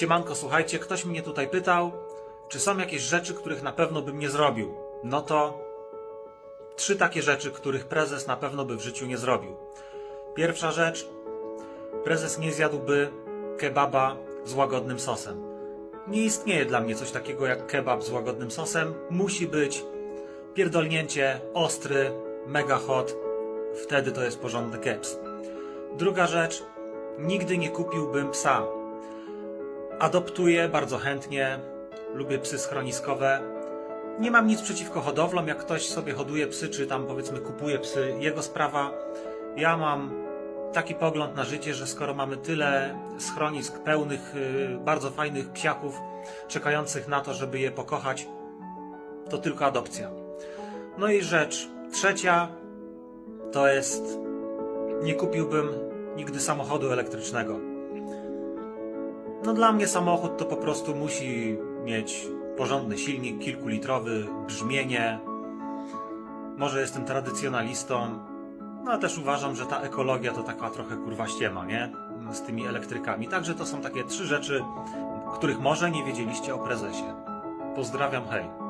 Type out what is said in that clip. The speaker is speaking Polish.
Siemanko, słuchajcie, ktoś mnie tutaj pytał, czy są jakieś rzeczy, których na pewno bym nie zrobił. No to trzy takie rzeczy, których prezes na pewno by w życiu nie zrobił. Pierwsza rzecz, prezes nie zjadłby kebaba z łagodnym sosem. Nie istnieje dla mnie coś takiego jak kebab z łagodnym sosem. Musi być pierdolnięcie, ostry, mega hot. Wtedy to jest porządny keps. Druga rzecz, nigdy nie kupiłbym psa. Adoptuję bardzo chętnie, lubię psy schroniskowe. Nie mam nic przeciwko hodowlom, jak ktoś sobie hoduje psy, czy tam powiedzmy kupuje psy, jego sprawa. Ja mam taki pogląd na życie, że skoro mamy tyle schronisk pełnych yy, bardzo fajnych psiaków, czekających na to, żeby je pokochać, to tylko adopcja. No i rzecz trzecia to jest nie kupiłbym nigdy samochodu elektrycznego. No dla mnie samochód to po prostu musi mieć porządny silnik, kilkulitrowy, brzmienie. Może jestem tradycjonalistą, no a też uważam, że ta ekologia to taka trochę kurwa ściema, nie? Z tymi elektrykami. Także to są takie trzy rzeczy, których może nie wiedzieliście o prezesie. Pozdrawiam, hej.